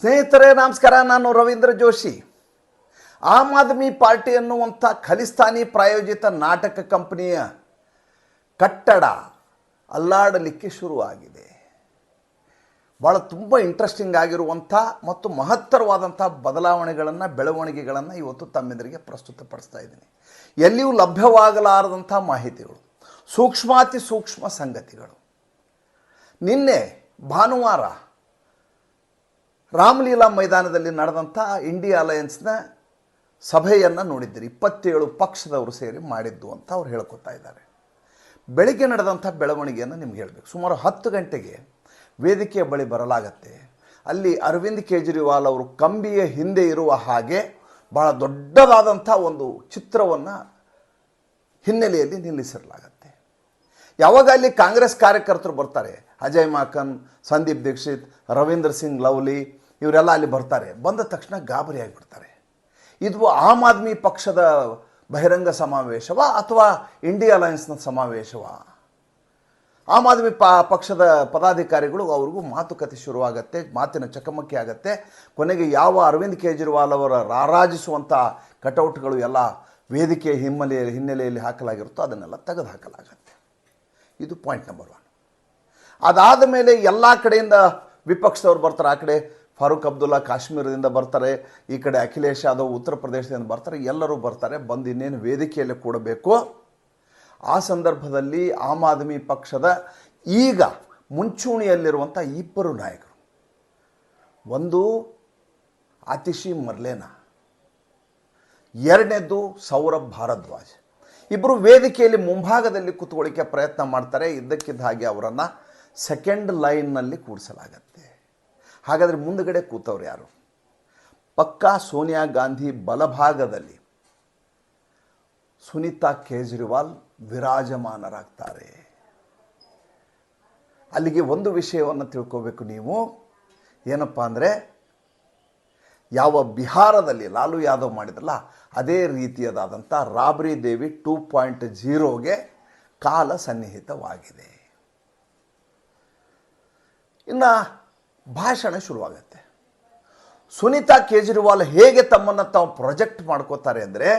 ಸ್ನೇಹಿತರೇ, ನಮಸ್ಕಾರ. ನಾನು ರವೀಂದ್ರ ಜೋಶಿ. ಆಮ್ ಆದ್ಮಿ ಪಾರ್ಟಿ ಅನ್ನುವಂಥ ಖಲಿಸ್ತಾನಿ ಪ್ರಾಯೋಜಿತ ನಾಟಕ ಕಂಪನಿಯ ಕಟ್ಟಡ ಅಲ್ಲಾಡಲಿಕ್ಕೆ ಶುರುವಾಗಿದೆ. ಭಾಳ ತುಂಬ ಇಂಟ್ರೆಸ್ಟಿಂಗ್ ಆಗಿರುವಂಥ ಮತ್ತು ಮಹತ್ತರವಾದಂಥ ಬದಲಾವಣೆಗಳನ್ನು, ಬೆಳವಣಿಗೆಗಳನ್ನು ಇವತ್ತು ತಮ್ಮೆದುರಿಗೆ ಪ್ರಸ್ತುತಪಡಿಸ್ತಾ ಇದ್ದೀನಿ. ಎಲ್ಲಿಯೂ ಲಭ್ಯವಾಗಲಾರದಂಥ ಮಾಹಿತಿಗಳು, ಸೂಕ್ಷ್ಮಾತಿ ಸೂಕ್ಷ್ಮ ಸಂಗತಿಗಳು. ನಿನ್ನೆ ಭಾನುವಾರ ರಾಮಲೀಲಾ ಮೈದಾನದಲ್ಲಿ ನಡೆದಂಥ ಇಂಡಿಯಾ ಅಲಯನ್ಸ್ನ ಸಭೆಯನ್ನು ನೋಡಿದ್ದೀರಿ. ಇಪ್ಪತ್ತೇಳು ಪಕ್ಷದವರು ಸೇರಿ ಮಾಡಿದ್ದು ಅಂತ ಅವ್ರು ಹೇಳ್ಕೊತಾ ಇದ್ದಾರೆ. ಬೆಳಿಗ್ಗೆ ನಡೆದಂಥ ಬೆಳವಣಿಗೆಯನ್ನು ನಿಮ್ಗೆ ಹೇಳಬೇಕು. ಸುಮಾರು ಹತ್ತು ಗಂಟೆಗೆ ವೇದಿಕೆಯ ಬಳಿ ಬರಲಾಗತ್ತೆ. ಅಲ್ಲಿ ಅರವಿಂದ್ ಕೇಜ್ರಿವಾಲ್ ಅವರು ಕಂಬಿಯ ಹಿಂದೆ ಇರುವ ಹಾಗೆ ಭಾಳ ದೊಡ್ಡದಾದಂಥ ಒಂದು ಚಿತ್ರವನ್ನು ಹಿನ್ನೆಲೆಯಲ್ಲಿ ನಿಲ್ಲಿಸಿರಲಾಗತ್ತೆ. ಯಾವಾಗ ಅಲ್ಲಿ ಕಾಂಗ್ರೆಸ್ ಕಾರ್ಯಕರ್ತರು ಬರ್ತಾರೆ? ಅಜಯ್ ಮಾಕನ್, ಸಂದೀಪ್ ದೀಕ್ಷಿತ್, ರವೀಂದ್ರ ಸಿಂಗ್ ಲವ್ಲಿ ಇವರೆಲ್ಲ ಅಲ್ಲಿ ಬರ್ತಾರೆ. ಬಂದ ತಕ್ಷಣ ಗಾಬರಿ ಆಗಿಬಿಡ್ತಾರೆ. ಇದು ಆಮ್ ಆದ್ಮಿ ಪಕ್ಷದ ಬಹಿರಂಗ ಸಮಾವೇಶವ ಅಥವಾ ಇಂಡಿಯಾ ಅಲಯನ್ಸ್ನ ಸಮಾವೇಶವ? ಆಮ್ ಆದ್ಮಿ ಪ, ಪಕ್ಷದ ಪದಾಧಿಕಾರಿಗಳು ಅವ್ರಿಗೂ ಮಾತುಕತೆ ಶುರುವಾಗತ್ತೆ, ಮಾತಿನ ಚಕಮಕಿ ಆಗತ್ತೆ. ಕೊನೆಗೆ ಯಾವ ಅರವಿಂದ್ ಕೇಜ್ರಿವಾಲ್ ಅವರ ರಾರಾಜಿಸುವಂಥ ಕಟೌಟ್ಗಳು ಎಲ್ಲ ವೇದಿಕೆಯ ಹಿನ್ನೆಲೆಯಲ್ಲಿ ಹಿನ್ನೆಲೆಯಲ್ಲಿ ಹಾಕಲಾಗಿರುತ್ತೋ ಅದನ್ನೆಲ್ಲ ತೆಗೆದು ಹಾಕಲಾಗತ್ತೆ ಇದು ಪಾಯಿಂಟ್ ನಂಬರ್ ಒನ್. ಅದಾದ ಮೇಲೆ ಎಲ್ಲ ಕಡೆಯಿಂದ ವಿಪಕ್ಷದವ್ರು ಬರ್ತಾರೆ. ಆ ಕಡೆ ಫಾರೂಕ್ ಅಬ್ದುಲ್ಲಾ ಕಾಶ್ಮೀರದಿಂದ ಬರ್ತಾರೆ, ಈ ಕಡೆ ಅಖಿಲೇಶ್ ಯಾದವ್ ಉತ್ತರ ಪ್ರದೇಶದಿಂದ ಬರ್ತಾರೆ, ಎಲ್ಲರೂ ಬರ್ತಾರೆ, ಬಂದು ಇನ್ನೇನು ವೇದಿಕೆಯಲ್ಲಿ ಕೂಡಬೇಕು. ಆ ಸಂದರ್ಭದಲ್ಲಿ ಆಮ್ ಆದ್ಮಿ ಪಕ್ಷದ ಈಗ ಮುಂಚೂಣಿಯಲ್ಲಿರುವಂಥ ಇಬ್ಬರು ನಾಯಕರು. ಒಂದು ಆತಿಶಿ ಮರ್ಲೇನಾ, ಎರಡನೇದು ಸೌರಭ್ ಭಾರದ್ವಾಜ್. ಇಬ್ಬರು ವೇದಿಕೆಯಲ್ಲಿ ಮುಂಭಾಗದಲ್ಲಿ ಕೂತ್ಕೊಳ್ಳಿಕ್ಕೆ ಪ್ರಯತ್ನ ಮಾಡ್ತಾರೆ, ಇದ್ದಕ್ಕಿದ್ದ ಹಾಗೆ ಅವರನ್ನು ಸೆಕೆಂಡ್ ಲೈನ್ನಲ್ಲಿ ಕೂಡಿಸಲಾಗತ್ತೆ ಹಾಗಾದರೆ ಮುಂದಗಡೆ ಕೂತವ್ರು ಯಾರು? ಪಕ್ಕಾ ಸೋನಿಯಾ ಗಾಂಧಿ ಬಲಭಾಗದಲ್ಲಿ ಸುನೀತಾ ಕೇಜ್ರಿವಾಲ್ ವಿರಾಜಮಾನರಾಗ್ತಾರೆ. ಅಲ್ಲಿಗೆ ಒಂದು ವಿಷಯವನ್ನು ತಿಳ್ಕೋಬೇಕು ನೀವು. ಏನಪ್ಪ ಅಂದರೆ, ಯಾವ ಬಿಹಾರದಲ್ಲಿ ಲಾಲು ಯಾದವ್ ಮಾಡಿದ್ರಲ್ಲ, ಅದೇ ರೀತಿಯದಾದಂಥ ರಾಬ್ರಿ ದೇವಿ ಟೂ ಪಾಯಿಂಟ್ ಜೀರೋಗೆ ಕಾಲ ಸನ್ನಿಹಿತವಾಗಿದೆ. ಇನ್ನು ಭಾಷಣ ಶುರುವಾಗತ್ತೆ. ಸುನೀತಾ ಕೇಜ್ರಿವಾಲ್ ಹೇಗೆ ತಮ್ಮನ್ನು ತಾವು ಪ್ರೊಜೆಕ್ಟ್ ಮಾಡ್ಕೋತಾರೆ ಅಂದರೆ,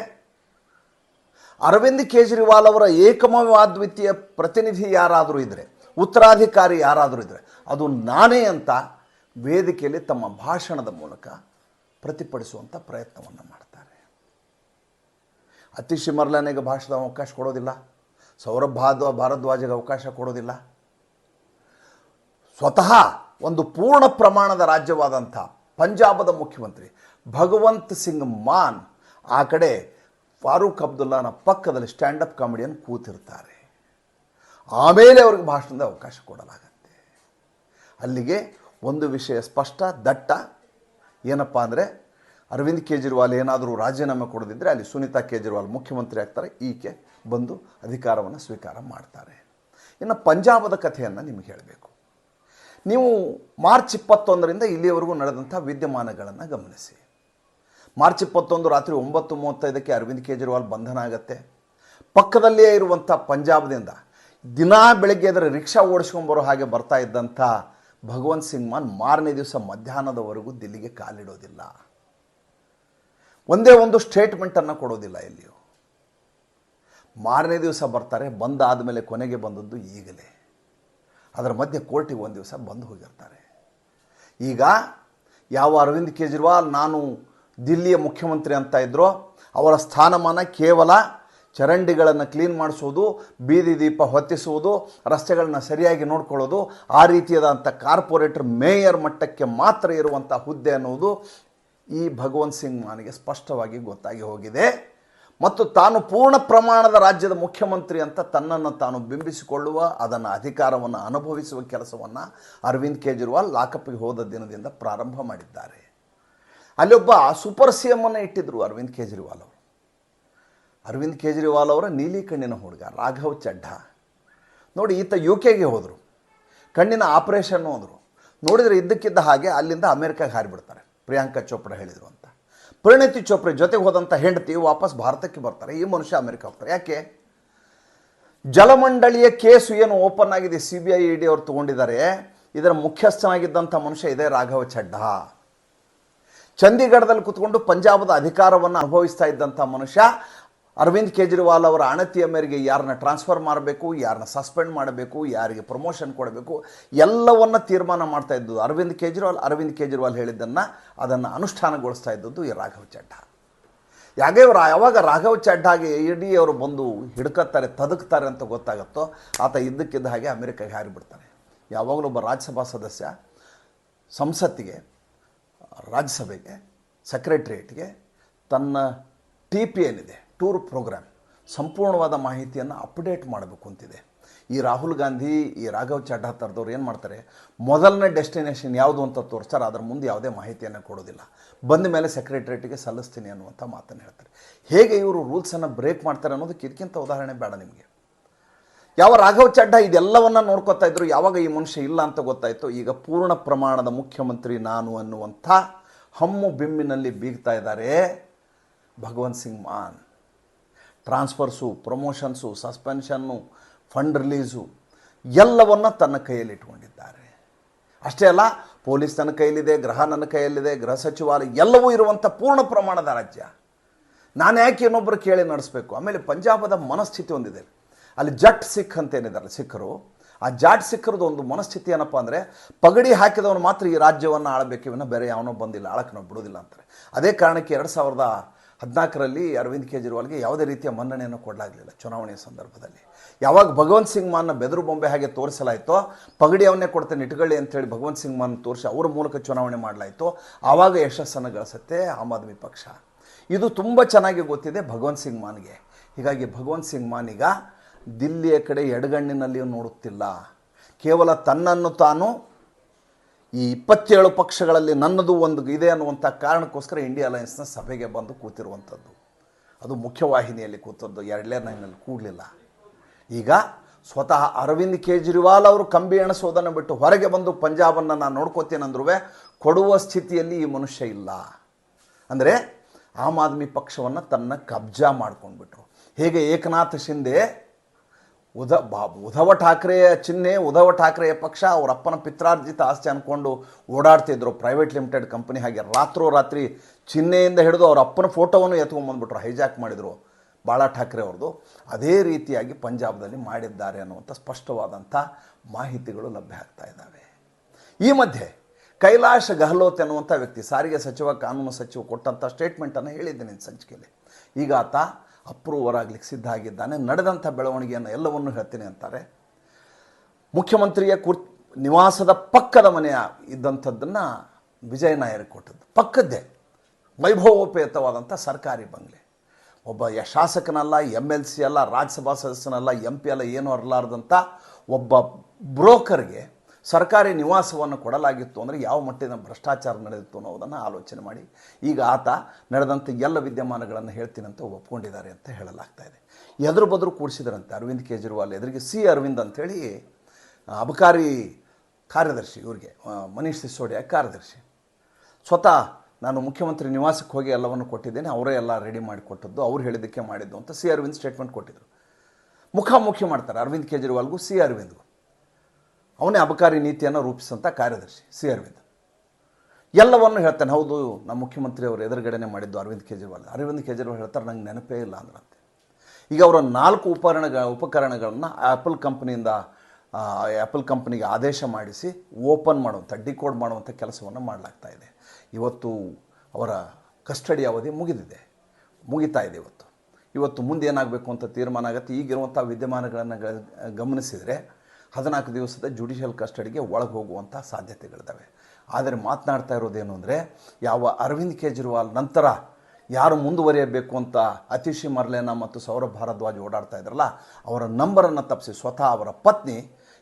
ಅರವಿಂದ್ ಕೇಜ್ರಿವಾಲ್ ಅವರ ಏಕಮವಾದ್ವಿತೀಯ ಪ್ರತಿನಿಧಿ ಯಾರಾದರೂ ಇದ್ದರೆ ಉತ್ತರಾಧಿಕಾರಿ ಯಾರಾದರೂ ಇದ್ದರೆ ಅದು ನಾನೇ ಅಂತ ವೇದಿಕೆಯಲ್ಲಿ ತಮ್ಮ ಭಾಷಣದ ಮೂಲಕ ಪ್ರತಿಪಡಿಸುವಂಥ ಪ್ರಯತ್ನವನ್ನು ಮಾಡ್ತಾರೆ. ಅತಿಶಿ ಮರ್ಲನೆಗೆ ಭಾಷಣದ ಅವಕಾಶ ಕೊಡೋದಿಲ್ಲ. ಸೌರಭ್ ಭಾರದ್ವಾಜಿಗೆ ಅವಕಾಶ ಕೊಡೋದಿಲ್ಲ. ಸ್ವತಃ ಒಂದು ಪೂರ್ಣ ಪ್ರಮಾಣದ ರಾಜ್ಯವಾದಂಥ ಪಂಜಾಬದ ಮುಖ್ಯಮಂತ್ರಿ ಭಗವಂತ್ ಸಿಂಗ್ ಮಾನ್ ಆ ಕಡೆ ಫಾರೂಕ್ ಅಬ್ದುಲ್ಲಾನ ಪಕ್ಕದಲ್ಲಿ ಸ್ಟ್ಯಾಂಡಪ್ ಕಾಮಿಡಿಯನ್ ಕೂತಿರ್ತಾರೆ. ಆಮೇಲೆ ಅವ್ರಿಗೆ ಭಾಷಣದ ಅವಕಾಶ ಕೊಡಲಾಗತ್ತೆ. ಅಲ್ಲಿಗೆ ಒಂದು ವಿಷಯ ಸ್ಪಷ್ಟ, ದಟ್ಟ. ಏನಪ್ಪ ಅಂದರೆ ಅರವಿಂದ್ ಕೇಜ್ರಿವಾಲ್ ಏನಾದರೂ ರಾಜೀನಾಮೆ ಕೊಡದಿದ್ದರೆ ಅಲ್ಲಿ ಸುನೀತಾ ಕೇಜ್ರಿವಾಲ್ ಮುಖ್ಯಮಂತ್ರಿ ಆಗ್ತಾರೆ, ಈಕೆ ಬಂದು ಅಧಿಕಾರವನ್ನು ಸ್ವೀಕಾರ ಮಾಡ್ತಾರೆ. ಇನ್ನು ಪಂಜಾಬದ ಕಥೆಯನ್ನು ನಿಮಗೆ ಹೇಳಬೇಕು. ನೀವು ಮಾರ್ಚ್ ಇಪ್ಪತ್ತೊಂದರಿಂದ ಇಲ್ಲಿಯವರೆಗೂ ನಡೆದಂಥ ವಿದ್ಯಮಾನಗಳನ್ನು ಗಮನಿಸಿ. ಮಾರ್ಚ್ ಇಪ್ಪತ್ತೊಂದು ರಾತ್ರಿ ಒಂಬತ್ತು ಮೂವತ್ತೈದಕ್ಕೆ ಅರವಿಂದ್ ಕೇಜ್ರಿವಾಲ್ ಬಂಧನ ಆಗತ್ತೆ. ಪಕ್ಕದಲ್ಲಿಯೇ ಇರುವಂಥ ಪಂಜಾಬ್ದಿಂದ ದಿನಾ ಬೆಳಗ್ಗೆ ಅದರ ರಿಕ್ಷಾ ಓಡಿಸ್ಕೊಂಬರೋ ಹಾಗೆ ಬರ್ತಾ ಇದ್ದಂಥ ಭಗವಂತ್ ಸಿಂಗ್ ಮಾನ್ ಮಾರನೇ ದಿವಸ ಮಧ್ಯಾಹ್ನದವರೆಗೂ ದಿಲ್ಲಿಗೆ ಕಾಲಿಡೋದಿಲ್ಲ. ಒಂದೇ ಒಂದು ಸ್ಟೇಟ್ಮೆಂಟನ್ನು ಕೊಡೋದಿಲ್ಲ ಇಲ್ಲಿಯೂ ಮಾರನೇ ದಿವಸ ಬರ್ತಾರೆ ಬಂದಾದ ಮೇಲೆ ಕೊನೆಗೆ ಬಂದದ್ದು ಈಗಲೇ. ಅದರ ಮಧ್ಯೆ ಕೋರ್ಟಿಗೆ ಒಂದು ದಿವಸ ಬಂದು ಹೋಗಿರ್ತಾರೆ. ಈಗ ಯಾವ ಅರವಿಂದ್ ಕೇಜ್ರಿವಾಲ್, ನಾನು ದಿಲ್ಲಿಯ ಮುಖ್ಯಮಂತ್ರಿ ಅಂತ ಇದ್ರೋ, ಅವರ ಸ್ಥಾನಮಾನ ಕೇವಲ ಚರಂಡಿಗಳನ್ನು ಕ್ಲೀನ್ ಮಾಡಿಸೋದು, ಬೀದಿ ದೀಪ ಹೊತ್ತಿಸುವುದು, ರಸ್ತೆಗಳನ್ನ ಸರಿಯಾಗಿ ನೋಡ್ಕೊಳ್ಳೋದು, ಆ ರೀತಿಯಾದಂಥ ಕಾರ್ಪೊರೇಟರ್, ಮೇಯರ್ ಮಟ್ಟಕ್ಕೆ ಮಾತ್ರ ಇರುವಂಥ ಹುದ್ದೆ ಅನ್ನುವುದು ಈ ಭಗವಂತ್ ಸಿಂಗ್ ಮಾನಿಗೆ ಸ್ಪಷ್ಟವಾಗಿ ಗೊತ್ತಾಗಿ ಹೋಗಿದೆ. ಮತ್ತು ತಾನು ಪೂರ್ಣ ಪ್ರಮಾಣದ ರಾಜ್ಯದ ಮುಖ್ಯಮಂತ್ರಿ ಅಂತ ತನ್ನನ್ನು ತಾನು ಬಿಂಬಿಸಿಕೊಳ್ಳುವ, ಅದನ್ನು ಅಧಿಕಾರವನ್ನು ಅನುಭವಿಸುವ ಕೆಲಸವನ್ನು ಅರವಿಂದ್ ಕೇಜ್ರಿವಾಲ್ ಲಾಕಪ್ಗೆ ಹೋದ ದಿನದಿಂದ ಪ್ರಾರಂಭ ಮಾಡಿದ್ದಾರೆ. ಅಲ್ಲೊಬ್ಬ ಸೂಪರ್ ಸಿ ಎಮ್ಮನ್ನು ಇಟ್ಟಿದ್ದರು ಅರವಿಂದ್ ಕೇಜ್ರಿವಾಲ್ ಅವರು. ಅರವಿಂದ್ ಕೇಜ್ರಿವಾಲ್ ಅವರ ನೀಲಿ ಕಣ್ಣಿನ ಹುಡುಗ ರಾಘವ್ ಚಡ್ಡಾ. ನೋಡಿ, ಈತ ಯು ಕೆಗೆ ಹೋದರು. ಕಣ್ಣಿನ ಆಪರೇಷನ್ ಹೋದರು. ನೋಡಿದರೆ ಇದ್ದಕ್ಕಿದ್ದ ಹಾಗೆ ಅಲ್ಲಿಂದ ಅಮೆರಿಕಾಗೆ ಹಾರಿಬಿಡ್ತಾರೆ. ಪ್ರಿಯಾಂಕಾ ಚೋಪ್ರಾ ಹೇಳಿದರು ಅಂತ. ಪರಿಣಿತಿ ಚೋಪ್ರೆ ಜೊತೆಗೆ ಹೋದಂಥ ಹೆಂಡತಿ ವಾಪಸ್ ಭಾರತಕ್ಕೆ ಬರ್ತಾರೆ. ಈ ಮನುಷ್ಯ ಅಮೆರಿಕ ಹೋಗ್ತಾರೆ. ಯಾಕೆ? ಜಲಮಂಡಳಿಯ ಕೇಸು ಏನು ಓಪನ್ ಆಗಿದೆ, ಸಿ ಬಿ ಐ, ಇ ಅವ್ರು ತೊಗೊಂಡಿದ್ದಾರೆ. ಇದರ ಮುಖ್ಯಸ್ಥನಾಗಿದ್ದಂಥ ಮನುಷ್ಯ ಇದೆ ರಾಘವ ಚಡ್ಡಾ. ಚಂಡೀಗಢದಲ್ಲಿ ಕುತ್ಕೊಂಡು ಪಂಜಾಬದ ಅಧಿಕಾರವನ್ನು ಅನುಭವಿಸ್ತಾ ಇದ್ದಂಥ ಮನುಷ್ಯ. ಅರವಿಂದ್ ಕೇಜ್ರಿವಾಲ್ ಅವರ ಅಣತಿಯ ಮೇರೆಗೆ ಯಾರನ್ನ ಟ್ರಾನ್ಸ್ಫರ್ ಮಾಡಬೇಕು, ಯಾರನ್ನ ಸಸ್ಪೆಂಡ್ ಮಾಡಬೇಕು, ಯಾರಿಗೆ ಪ್ರಮೋಷನ್ ಕೊಡಬೇಕು, ಎಲ್ಲವನ್ನ ತೀರ್ಮಾನ ಮಾಡ್ತಾ ಇದ್ದದ್ದು ಅರವಿಂದ್ ಕೇಜ್ರಿವಾಲ್. ಅರವಿಂದ್ ಕೇಜ್ರಿವಾಲ್ ಹೇಳಿದ್ದನ್ನು ಅದನ್ನು ಅನುಷ್ಠಾನಗೊಳಿಸ್ತಾ ಇದ್ದದ್ದು ಈ ರಾಘವ್ ಚಡ್ಡ. ಯಾಕೆ ಅವರು ಯಾವಾಗ ರಾಘವ್ ಚಡ್ಡಾಗೆ ಇಡೀ ಅವರು ಬಂದು ಹಿಡ್ಕತ್ತಾರೆ, ತದುಕ್ತಾರೆ ಅಂತ ಗೊತ್ತಾಗುತ್ತೋ, ಆತ ಇದ್ದಕ್ಕಿದ್ದ ಹಾಗೆ ಅಮೆರಿಕಾಗೆ ಹಾರಿಬಿಡ್ತಾನೆ ಯಾವಾಗಲೂ ಒಬ್ಬ ರಾಜ್ಯಸಭಾ ಸದಸ್ಯ, ಸಂಸತ್ತಿಗೆ, ರಾಜ್ಯಸಭೆಗೆ ಸೆಕ್ರೆಟ್ರಿಯೇಟ್ಗೆ ತನ್ನ ಟಿ ಪಿ ಏನಿದೆ ಟೂರ್ ಪ್ರೋಗ್ರಾಮ್, ಸಂಪೂರ್ಣವಾದ ಮಾಹಿತಿಯನ್ನು ಅಪ್ಡೇಟ್ ಮಾಡಬೇಕು ಅಂತಿದೆ. ಈ ರಾಹುಲ್ ಗಾಂಧಿ, ಈ ರಾಘವ್ ಚಡ್ಡಾ ಥರದವ್ರು ಏನು ಮಾಡ್ತಾರೆ, ಮೊದಲನೇ ಡೆಸ್ಟಿನೇಷನ್ ಯಾವುದು ಅಂತ ತೋರಿಸ್ತಾರೆ, ಅದರ ಮುಂದೆ ಯಾವುದೇ ಮಾಹಿತಿಯನ್ನು ಕೊಡೋದಿಲ್ಲ. ಬಂದ ಮೇಲೆ ಸೆಕ್ರೆಟ್ರೇಟಿಗೆ ಸಲ್ಲಿಸ್ತೀನಿ ಅನ್ನುವಂಥ ಮಾತನ್ನು ಹೇಳ್ತಾರೆ. ಹೇಗೆ ಇವರು ರೂಲ್ಸನ್ನು ಬ್ರೇಕ್ ಮಾಡ್ತಾರೆ ಅನ್ನೋದಕ್ಕೆ ಇದಕ್ಕಿಂತ ಉದಾಹರಣೆ ಬೇಡ ನಿಮಗೆ. ಯಾವ ರಾಘವ್ ಚಡ್ಡಾ ಇದೆಲ್ಲವನ್ನ ನೋಡ್ಕೊತಾ ಇದ್ರು, ಯಾವಾಗ ಈ ಮನುಷ್ಯ ಇಲ್ಲ ಅಂತ ಗೊತ್ತಾಯಿತು, ಈಗ ಪೂರ್ಣ ಪ್ರಮಾಣದ ಮುಖ್ಯಮಂತ್ರಿ ನಾನು ಅನ್ನುವಂಥ ಹಮ್ಮು ಬಿಮ್ಮಿನಲ್ಲಿ ಬೀಗ್ತಾ ಇದ್ದಾರೆ Bhagwant Singh Mann. Transfers, promotions, suspension, fund release, ಎಲ್ಲವನ್ನು ತನ್ನ ಕೈಯಲ್ಲಿ ಇಟ್ಕೊಂಡಿದ್ದಾರೆ ಅಷ್ಟೇ ಅಲ್ಲ, ಪೊಲೀಸ್ ನನ್ನ ಕೈಯಲ್ಲಿದೆ ಗೃಹ ನನ್ನ ಕೈಯಲ್ಲಿದೆ, ಗೃಹ ಸಚಿವಾಲಯ, ಎಲ್ಲವೂ ಇರುವಂಥ ಪೂರ್ಣ ಪ್ರಮಾಣದ ರಾಜ್ಯ. ನಾನು ಯಾಕೆ ಇನ್ನೊಬ್ಬರು ಕೇಳಿ ನಡೆಸಬೇಕು? ಆಮೇಲೆ ಪಂಜಾಬದ ಮನಸ್ಥಿತಿ ಒಂದಿದೆ. ಅಲ್ಲಿ ಜಟ್ ಸಿಖ್ ಅಂತ ಏನಿದ್ದಾರೆ ಸಿಖ್ಖರು, ಆ ಜಾಟ್ ಸಿಖ್ಖರದ್ದು ಒಂದು ಮನಸ್ಥಿತಿ ಏನಪ್ಪ ಅಂದರೆ, ಪಗಡಿ ಹಾಕಿದವನು ಮಾತ್ರ ಈ ರಾಜ್ಯವನ್ನು ಆಳಬೇಕು ಇವನ್ನ ಬೇರೆ ಯಾವನೋ ಬಂದಿಲ್ಲ, ಆಳಕ್ಕೆ ನಾವು ಬಿಡೋದಿಲ್ಲ ಅಂತಾರೆ. ಅದೇ ಕಾರಣಕ್ಕೆ ಎರಡು ಸಾವಿರದ ಹದಿನಾಲ್ಕರಲ್ಲಿ ಅರವಿಂದ್ ಕೇಜ್ರಿವಾಲ್ಗೆ ಯಾವುದೇ ರೀತಿಯ ಮನ್ನಣೆಯನ್ನು ಕೊಡಲಾಗಲಿಲ್ಲ ಚುನಾವಣೆಯ ಸಂದರ್ಭದಲ್ಲಿ. ಯಾವಾಗ ಭಗವಂತ್ ಸಿಂಗ್ ಮಾನ್ನ ಬೆದರು ಬೊಂಬೆ ಹಾಗೆ ತೋರಿಸಲಾಯಿತೋ, ಪಗಡಿ ಅವನ್ನೇ ಕೊಡ್ತೇನೆ ಇಟ್ಕೊಳ್ಳಿ ಅಂತೇಳಿ ಭಗವಂತ್ ಸಿಂಗ್ ಮಾನ್ ತೋರಿಸಿ ಅವರ ಮೂಲಕ ಚುನಾವಣೆ ಮಾಡಲಾಯಿತು, ಆವಾಗ ಯಶಸ್ಸನ್ನು ಗಳಿಸುತ್ತೆ ಆಮ್ ಆದ್ಮಿ ಪಕ್ಷ. ಇದು ತುಂಬ ಚೆನ್ನಾಗಿ ಗೊತ್ತಿದೆ ಭಗವಂತ್ ಸಿಂಗ್ ಮಾನ್ಗೆ. ಹೀಗಾಗಿ ಭಗವಂತ್ ಸಿಂಗ್ ಮಾನ್ ಈಗ ದಿಲ್ಲಿಯ ಕಡೆ ಎಡಗಣ್ಣಿನಲ್ಲಿಯೂ ನೋಡುತ್ತಿಲ್ಲ. ಕೇವಲ ತನ್ನನ್ನು ತಾನು ಈ ಇಪ್ಪತ್ತೇಳು ಪಕ್ಷಗಳಲ್ಲಿ ನನ್ನದು ಒಂದು ಇದೆ ಅನ್ನುವಂಥ ಕಾರಣಕ್ಕೋಸ್ಕರ ಇಂಡಿಯಾ ಅಲಯನ್ಸ್ನ ಸಭೆಗೆ ಬಂದು ಕೂತಿರುವಂಥದ್ದು. ಅದು ಮುಖ್ಯವಾಹಿನಿಯಲ್ಲಿ ಕೂತದ್ದು. ಎರಡನೇ ಲೈನಲ್ಲಿ ಕೂಡಲಿಲ್ಲ. ಈಗ ಸ್ವತಃ ಅರವಿಂದ್ ಕೇಜ್ರಿವಾಲ್ ಅವರು ಕಂಬಿ ಎಣಿಸೋದನ್ನು ಬಿಟ್ಟು ಹೊರಗೆ ಬಂದು ಪಂಜಾಬನ್ನು ನಾನು ನೋಡ್ಕೋತೀನಂದ್ರೂ ಕೊಡುವ ಸ್ಥಿತಿಯಲ್ಲಿ ಈ ಮನುಷ್ಯ ಇಲ್ಲ. ಅಂದರೆ ಆಮ್ ಆದ್ಮಿ ಪಕ್ಷವನ್ನು ತನ್ನ ಕಬ್ಜಾ ಮಾಡ್ಕೊಂಡ್ಬಿಟ್ರು. ಹೇಗೆ ಏಕನಾಥ್ ಶಿಂದೆ ಉಧ ಬಾ, ಉಧವ ಠಾಕ್ರೆಯ ಚಿಹ್ನೆ, ಉಧವ ಠಾಕ್ರೆಯ ಪಕ್ಷ, ಅವರ ಅಪ್ಪನ ಪಿತ್ರಾರ್ಜಿತ ಆಸ್ತಿ ಅಂದ್ಕೊಂಡು ಓಡಾಡ್ತಿದ್ರು ಪ್ರೈವೇಟ್ ಲಿಮಿಟೆಡ್ ಕಂಪನಿ ಹಾಗೆ ರಾತ್ರೋರಾತ್ರಿ ಚಿಹ್ನೆಯಿಂದ ಹಿಡಿದು ಅವರ ಅಪ್ಪನ ಫೋಟೋವನ್ನು ಎತ್ಕೊಂಡ್ಬಂದ್ಬಿಟ್ರು ಹೈಜಾಕ್ ಮಾಡಿದರು ಬಾಳಾ ಠಾಕ್ರೆ ಅವ್ರದ್ದು ಅದೇ ರೀತಿಯಾಗಿ ಪಂಜಾಬ್ದಲ್ಲಿ ಮಾಡಿದ್ದಾರೆ ಅನ್ನುವಂಥ ಸ್ಪಷ್ಟವಾದಂಥ ಮಾಹಿತಿಗಳು ಲಭ್ಯ ಆಗ್ತಾ ಇದ್ದಾವೆ. ಈ ಮಧ್ಯೆ ಕೈಲಾಶ್ ಗೆಹ್ಲೋತ್ ಎನ್ನುವಂಥ ವ್ಯಕ್ತಿ, ಸಾರಿಗೆ ಸಚಿವ, ಕಾನೂನು ಸಚಿವ ಕೊಟ್ಟಂಥ ಸ್ಟೇಟ್ಮೆಂಟನ್ನು ಹೇಳಿದ್ದೇನೆ ಸಂಚಿಕೆಯಲ್ಲಿ. ಈಗ ಆತ ಅಪ್ರೂವರ್ ಆಗಲಿಕ್ಕೆ ಸಿದ್ಧ ಆಗಿದ್ದಾನೆ. ನಡೆದಂಥ ಬೆಳವಣಿಗೆಯನ್ನು ಎಲ್ಲವನ್ನೂ ಹೇಳ್ತೀನಿ ಅಂತಾರೆ. ಮುಖ್ಯಮಂತ್ರಿಯ ಕುರ್, ನಿವಾಸದ ಪಕ್ಕದ ಮನೆಯ ಇದ್ದಂಥದ್ದನ್ನು ವಿಜಯ ನಾಯರ್ ಕೊಟ್ಟದ್ದು. ಪಕ್ಕದ್ದೇ ವೈಭವೋಪೇತವಾದಂಥ ಸರ್ಕಾರಿ ಬಂಗ್ಲೆ. ಒಬ್ಬ ಯ ಶಾಸಕನಲ್ಲ ಎಂ ಎಲ್ ಸಿ ಅಲ್ಲ, ರಾಜ್ಯಸಭಾ ಸದಸ್ಯನಲ್ಲ ಎಂ ಪಿ ಅಲ್ಲ, ಏನೂ ಅರಲಾರ್ದಂಥ ಒಬ್ಬ ಬ್ರೋಕರ್ಗೆ ಸರ್ಕಾರಿ ನಿವಾಸವನ್ನು ಕೊಡಲಾಗಿತ್ತು ಅಂದರೆ ಯಾವ ಮಟ್ಟಿನ ಭ್ರಷ್ಟಾಚಾರ ನಡೆದಿತ್ತು ಅನ್ನೋದನ್ನು ಆಲೋಚನೆ ಮಾಡಿ. ಈಗ ಆತ ನಡೆದಂಥ ಎಲ್ಲ ವಿದ್ಯಮಾನಗಳನ್ನು ಹೇಳ್ತೀನಂತ ಒಪ್ಕೊಂಡಿದ್ದಾರೆ ಅಂತ ಹೇಳಲಾಗ್ತಾ ಇದೆ. ಎದುರು ಬದರು ಕೂಡಿಸಿದ್ರಂತೆ ಅರವಿಂದ್ ಕೇಜ್ರಿವಾಲ್, ಎದುರಿಗೆ ಸಿ ಅರವಿಂದ್ ಅಂಥೇಳಿ ಅಬಕಾರಿ ಕಾರ್ಯದರ್ಶಿ ಇವರಿಗೆ ಮನೀಷ್ ಸಿಸೋಡಿಯಾ ಕಾರ್ಯದರ್ಶಿ. ಸ್ವತಃ ನಾನು ಮುಖ್ಯಮಂತ್ರಿ ನಿವಾಸಕ್ಕೆ ಹೋಗಿ ಎಲ್ಲವನ್ನು ಕೊಟ್ಟಿದ್ದೇನೆ, ಅವರೇ ಎಲ್ಲ ರೆಡಿ ಮಾಡಿ ಕೊಟ್ಟದ್ದು, ಅವ್ರು ಹೇಳಿದ್ದಕ್ಕೆ ಮಾಡಿದ್ದು ಅಂತ ಸಿ ಅರವಿಂದ್ ಸ್ಟೇಟ್ಮೆಂಟ್ ಕೊಟ್ಟಿದ್ದರು ಮುಖಾಮುಖಿ ಮಾಡ್ತಾರೆ ಅರವಿಂದ್ ಕೇಜ್ರಿವಾಲ್ಗೂ, ಸಿ ಅರವಿಂದ್ಗೂ. ಅವನೇ ಅಬಕಾರಿ ನೀತಿಯನ್ನು ರೂಪಿಸುವಂಥ ಕಾರ್ಯದರ್ಶಿ, ಸಿ. ಅರವಿಂದ್. ಎಲ್ಲವನ್ನು ಹೇಳ್ತಾನೆ. ಹೌದು, ನಮ್ಮ ಮುಖ್ಯಮಂತ್ರಿ ಅವರು ಎದುರುಗಡೆನೆ ಮಾಡಿದ್ದು ಅರವಿಂದ್ ಕೇಜ್ರಿವಾಲ್. ಅರವಿಂದ್ ಕೇಜ್ರಿವಾಲ್ ಹೇಳ್ತಾರೆ, ನಂಗೆ ನೆನಪೇ ಇಲ್ಲ ಅಂದ್ರಂತೆ. ಈಗ ಅವರ ನಾಲ್ಕು ಉಪಕರಣಗಳ ಉಪಕರಣಗಳನ್ನು ಆ್ಯಪಲ್ ಕಂಪ್ನಿಯಿಂದ ಆ್ಯಪಲ್ ಕಂಪ್ನಿಗೆ ಆದೇಶ ಮಾಡಿಸಿ ಓಪನ್ ಮಾಡುವಂಥ ಡಿಕೋಡ್ ಮಾಡುವಂಥ ಕೆಲಸವನ್ನು ಮಾಡಲಾಗ್ತಾ ಇದೆ. ಇವತ್ತು ಅವರ ಕಸ್ಟಡಿ ಅವಧಿ ಮುಗಿದಿದೆ. ಮುಗಿತಾ ಇದೆ ಇವತ್ತು. ಇವತ್ತು ಮುಂದೆ ಏನಾಗಬೇಕು ಅಂತ ತೀರ್ಮಾನ ಆಗುತ್ತೆ. ಈಗಿರುವಂಥ ವಿದ್ಯಮಾನಗಳನ್ನು ಗಮನಿಸಿದರೆ ಹದಿನಾಲ್ಕು ದಿವಸದ ಜುಡಿಷಿಯಲ್ ಕಸ್ಟಡಿಗೆ ಒಳಗೆ ಹೋಗುವಂಥ ಸಾಧ್ಯತೆಗಳಿದ್ದಾವೆ ಆದರೆ ಮಾತನಾಡ್ತಾ ಇರೋದೇನು ಅಂದರೆ, ಯಾವ ಅರವಿಂದ್ ಕೇಜ್ರಿವಾಲ್ ನಂತರ ಯಾರು ಮುಂದುವರಿಯಬೇಕು ಅಂತ ಅತಿಶಿ ಮರ್ಲೇನಾ ಮತ್ತು ಸೌರಭ್ ಭಾರದ್ವಾಜ್ ಓಡಾಡ್ತಾ ಇದ್ರಲ್ಲ, ಅವರ ನಂಬರನ್ನು ತಪ್ಪಿಸಿ ಸ್ವತಃ ಅವರ ಪತ್ನಿ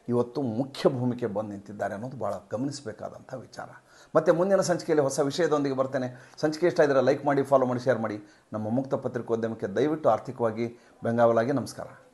ಇವತ್ತು ಮುಖ್ಯ ಭೂಮಿಕೆ ಬಂದು ನಿಂತಿದ್ದಾರೆ ಅನ್ನೋದು ಭಾಳ ಗಮನಿಸಬೇಕಾದಂಥ ವಿಚಾರ. ಮತ್ತು ಮುಂದಿನ ಸಂಚಿಕೆಯಲ್ಲಿ ಹೊಸ ವಿಷಯದೊಂದಿಗೆ ಬರ್ತೇನೆ. ಸಂಚಿಕೆ ಇಷ್ಟ ಇದ್ದರೆ ಲೈಕ್ ಮಾಡಿ ಫಾಲೋ ಮಾಡಿ ಶೇರ್ ಮಾಡಿ. ನಮ್ಮ ಮುಕ್ತ ಪತ್ರಿಕೋದ್ಯಮಕ್ಕೆ ದಯವಿಟ್ಟು ಆರ್ಥಿಕವಾಗಿ ಬೆಂಗಾವಲಾಗಿ ನಮಸ್ಕಾರ.